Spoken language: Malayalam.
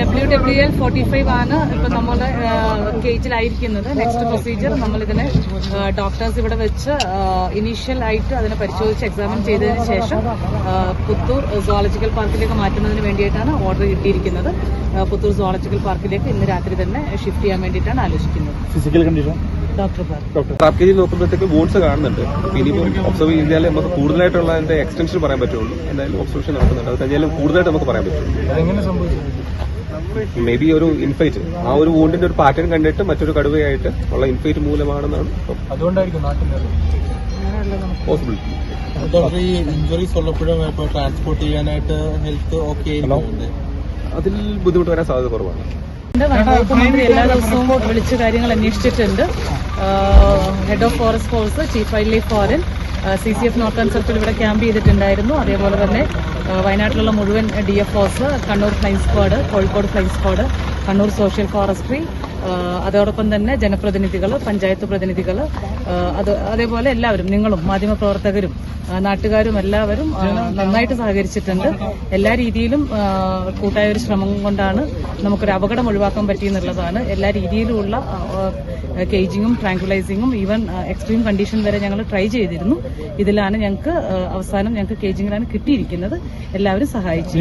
W W L forty five ആണ് ഇപ്പൊ നമ്മുടെ കേജിലായിരിക്കുന്നത് നെക്സ്റ്റ് പ്രൊസീജിയർ നമ്മളിതിനെ ഡോക്ടേഴ്സ് ഇവിടെ വെച്ച് ഇനീഷ്യൽ ആയിട്ട് അതിനെ പരിശോധിച്ച് എക്സാമിൻ ചെയ്തതിന് ശേഷം പുത്തൂർ സോളജിക്കൽ പാർക്കിലേക്ക് മാറ്റുന്നതിന് വേണ്ടിയിട്ടാണ് ഓർഡർ കിട്ടിയിരിക്കുന്നത്. പുത്തൂർ സോളജിക്കൽ പാർക്കിലേക്ക് ഇന്ന് രാത്രി തന്നെ ഷിഫ്റ്റ് ചെയ്യാൻ വേണ്ടിയിട്ടാണ് ആലോചിക്കുന്നത്. ഫിസിക്കൽ കണ്ടീഷൻ ഡോക്ടർ കേജിൽ നോക്കുമ്പോഴത്തേക്ക് വോൺസ് കാണുന്നുണ്ട്. ഇനിയിപ്പോൾ ഒബ്സർവ് ചെയ്താലേ നമുക്ക് കൂടുതലായിട്ടുള്ള അതിന്റെ എക്സ്റ്റൻഷൻ പറയാൻ പറ്റുള്ളൂ. എന്തായാലും ഒബ്സർവേഷൻ നടക്കുന്നുണ്ട്. അത് കഴിഞ്ഞാലും കൂടുതലായിട്ട് നമുക്ക് പറയാൻ പറ്റും. മേ ബി ഒരു ഇൻഫൈറ്റ് ആ ഒരു വോണ്ടിന്റെ ഒരു പാറ്റേൺ കണ്ടിട്ട് മറ്റൊരു കടുവയായിട്ട് ഉള്ള ഇൻഫൈറ്റ് മൂലമാണെന്നാണ് അതുകൊണ്ടായിരിക്കും ഡോക്ടർ ഈ ഇഞ്ചുറീസ് ഉള്ളപ്പോഴും ഇപ്പോൾ ട്രാൻസ്പോർട്ട് ചെയ്യാനായിട്ട് ഹെൽത്ത് ഓക്കെ അതിൽ ബുദ്ധിമുട്ട് വരാൻ സാധ്യത കുറവാണ്. വനംവകുപ്പ് മന്ത്രി എല്ലാ ദിവസവും വിളിച്ച് കാര്യങ്ങൾ അന്വേഷിച്ചിട്ടുണ്ട്. Head of forest force chief wildlife foreign C C F northern circle ഇവിടെ ക്യാമ്പ് ചെയ്തിട്ടുണ്ടായിരുന്നു. അതേപോലെ തന്നെ വയനാട്ടിലുള്ള മുഴുവൻ D F force Kannur fly squad Kozhikode fly squad Kannur social forestry അതോടൊപ്പം തന്നെ ജനപ്രതിനിധികൾ പഞ്ചായത്ത് പ്രതിനിധികൾ അത് അതേപോലെ എല്ലാവരും നിങ്ങളും മാധ്യമപ്രവർത്തകരും നാട്ടുകാരും എല്ലാവരും നന്നായിട്ട് സഹകരിച്ചിട്ടുണ്ട്. എല്ലാ രീതിയിലും കൂട്ടായ ഒരു ശ്രമം കൊണ്ടാണ് നമുക്കൊരു അപകടം ഒഴിവാക്കാൻ പറ്റിയെന്നുള്ളതാണ്. എല്ലാ രീതിയിലുമുള്ള കേജിങ്ങും ട്രാങ്കുലൈസിങ്ങും ഈവൻ എക്സ്ട്രീം കണ്ടീഷൻ വരെ ഞങ്ങൾ ട്രൈ ചെയ്തിരുന്നു. ഇതിലാണ് ഞങ്ങൾക്ക് അവസാനം ഞങ്ങൾക്ക് കേജിങ്ങിലാണ് കിട്ടിയിരിക്കുന്നത്. എല്ലാവരും സഹായിച്ചു.